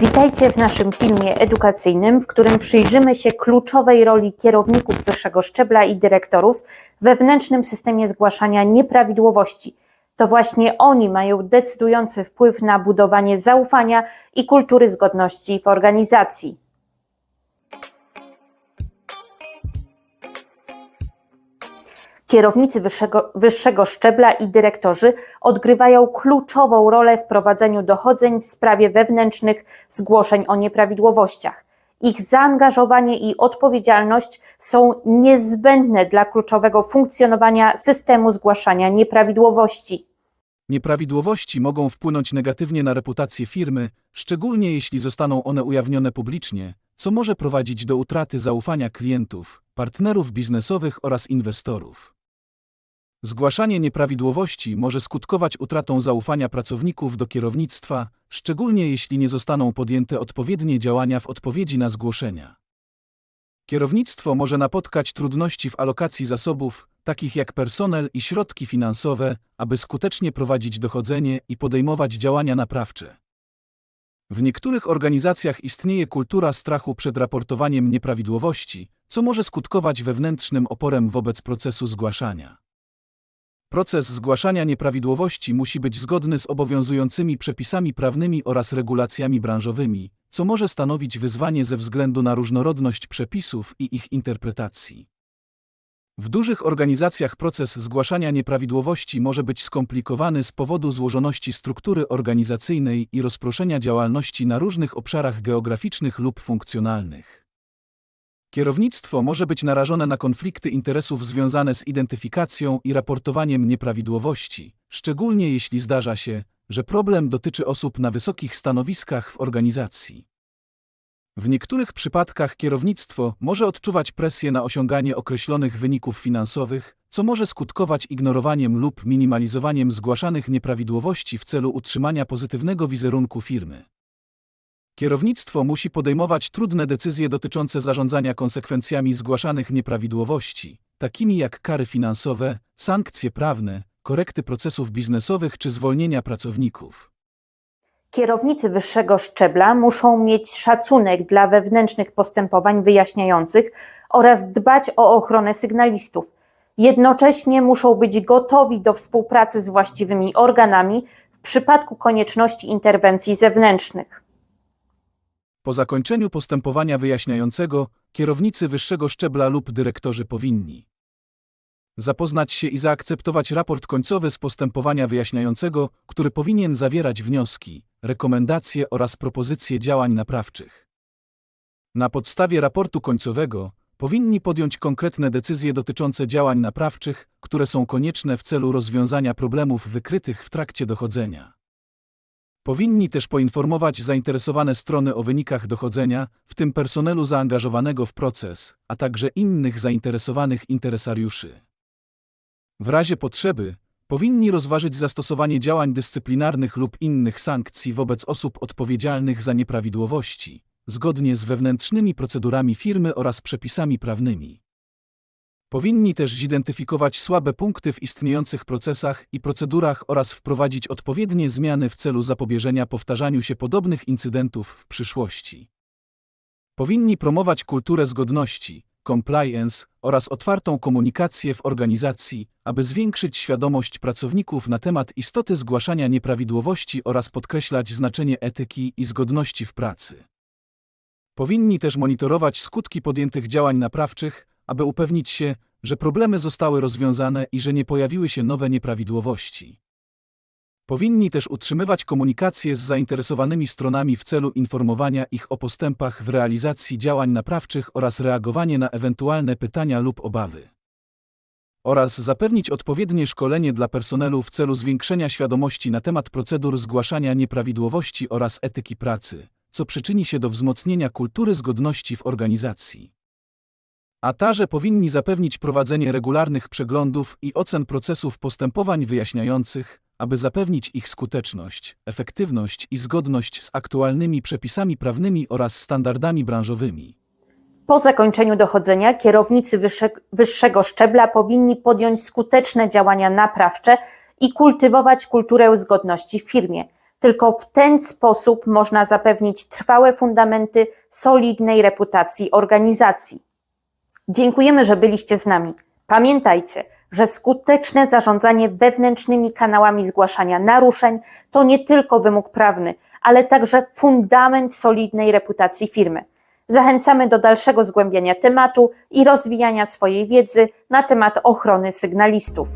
Witajcie w naszym filmie edukacyjnym, w którym przyjrzymy się kluczowej roli kierowników wyższego szczebla i dyrektorów wewnętrznym systemie zgłaszania nieprawidłowości. To właśnie oni mają decydujący wpływ na budowanie zaufania i kultury zgodności w organizacji. Kierownicy wyższego, wyższego szczebla i dyrektorzy odgrywają kluczową rolę w prowadzeniu dochodzeń w sprawie wewnętrznych zgłoszeń o nieprawidłowościach. Ich zaangażowanie i odpowiedzialność są niezbędne dla kluczowego funkcjonowania systemu zgłaszania nieprawidłowości. Nieprawidłowości mogą wpłynąć negatywnie na reputację firmy, szczególnie jeśli zostaną one ujawnione publicznie, co może prowadzić do utraty zaufania klientów, partnerów biznesowych oraz inwestorów. Zgłaszanie nieprawidłowości może skutkować utratą zaufania pracowników do kierownictwa, szczególnie jeśli nie zostaną podjęte odpowiednie działania w odpowiedzi na zgłoszenia. Kierownictwo może napotkać trudności w alokacji zasobów, takich jak personel i środki finansowe, aby skutecznie prowadzić dochodzenie i podejmować działania naprawcze. W niektórych organizacjach istnieje kultura strachu przed raportowaniem nieprawidłowości, co może skutkować wewnętrznym oporem wobec procesu zgłaszania. Proces zgłaszania nieprawidłowości musi być zgodny z obowiązującymi przepisami prawnymi oraz regulacjami branżowymi, co może stanowić wyzwanie ze względu na różnorodność przepisów i ich interpretacji. W dużych organizacjach proces zgłaszania nieprawidłowości może być skomplikowany z powodu złożoności struktury organizacyjnej i rozproszenia działalności na różnych obszarach geograficznych lub funkcjonalnych. Kierownictwo może być narażone na konflikty interesów związane z identyfikacją i raportowaniem nieprawidłowości, szczególnie jeśli zdarza się, że problem dotyczy osób na wysokich stanowiskach w organizacji. W niektórych przypadkach kierownictwo może odczuwać presję na osiąganie określonych wyników finansowych, co może skutkować ignorowaniem lub minimalizowaniem zgłaszanych nieprawidłowości w celu utrzymania pozytywnego wizerunku firmy. Kierownictwo musi podejmować trudne decyzje dotyczące zarządzania konsekwencjami zgłaszanych nieprawidłowości, takimi jak kary finansowe, sankcje prawne, korekty procesów biznesowych czy zwolnienia pracowników. Kierownicy wyższego szczebla muszą mieć szacunek dla wewnętrznych postępowań wyjaśniających oraz dbać o ochronę sygnalistów. Jednocześnie muszą być gotowi do współpracy z właściwymi organami w przypadku konieczności interwencji zewnętrznych. Po zakończeniu postępowania wyjaśniającego, kierownicy wyższego szczebla lub dyrektorzy powinni zapoznać się i zaakceptować raport końcowy z postępowania wyjaśniającego, który powinien zawierać wnioski, rekomendacje oraz propozycje działań naprawczych. Na podstawie raportu końcowego powinni podjąć konkretne decyzje dotyczące działań naprawczych, które są konieczne w celu rozwiązania problemów wykrytych w trakcie dochodzenia. Powinni też poinformować zainteresowane strony o wynikach dochodzenia, w tym personelu zaangażowanego w proces, a także innych zainteresowanych interesariuszy. W razie potrzeby, powinni rozważyć zastosowanie działań dyscyplinarnych lub innych sankcji wobec osób odpowiedzialnych za nieprawidłowości, zgodnie z wewnętrznymi procedurami firmy oraz przepisami prawnymi. Powinni też zidentyfikować słabe punkty w istniejących procesach i procedurach oraz wprowadzić odpowiednie zmiany w celu zapobieżenia powtarzaniu się podobnych incydentów w przyszłości. Powinni promować kulturę zgodności, compliance oraz otwartą komunikację w organizacji, aby zwiększyć świadomość pracowników na temat istoty zgłaszania nieprawidłowości oraz podkreślać znaczenie etyki i zgodności w pracy. Powinni też monitorować skutki podjętych działań naprawczych, aby upewnić się, że problemy zostały rozwiązane i że nie pojawiły się nowe nieprawidłowości. Powinni też utrzymywać komunikację z zainteresowanymi stronami w celu informowania ich o postępach w realizacji działań naprawczych oraz reagowanie na ewentualne pytania lub obawy. Oraz zapewnić odpowiednie szkolenie dla personelu w celu zwiększenia świadomości na temat procedur zgłaszania nieprawidłowości oraz etyki pracy, co przyczyni się do wzmocnienia kultury zgodności w organizacji. Atarze powinni zapewnić prowadzenie regularnych przeglądów i ocen procesów postępowań wyjaśniających, aby zapewnić ich skuteczność, efektywność i zgodność z aktualnymi przepisami prawnymi oraz standardami branżowymi. Po zakończeniu dochodzenia kierownicy wyższe, wyższego szczebla powinni podjąć skuteczne działania naprawcze i kultywować kulturę zgodności w firmie. Tylko w ten sposób można zapewnić trwałe fundamenty solidnej reputacji organizacji. Dziękujemy, że byliście z nami. Pamiętajcie, że skuteczne zarządzanie wewnętrznymi kanałami zgłaszania naruszeń to nie tylko wymóg prawny, ale także fundament solidnej reputacji firmy. Zachęcamy do dalszego zgłębiania tematu i rozwijania swojej wiedzy na temat ochrony sygnalistów.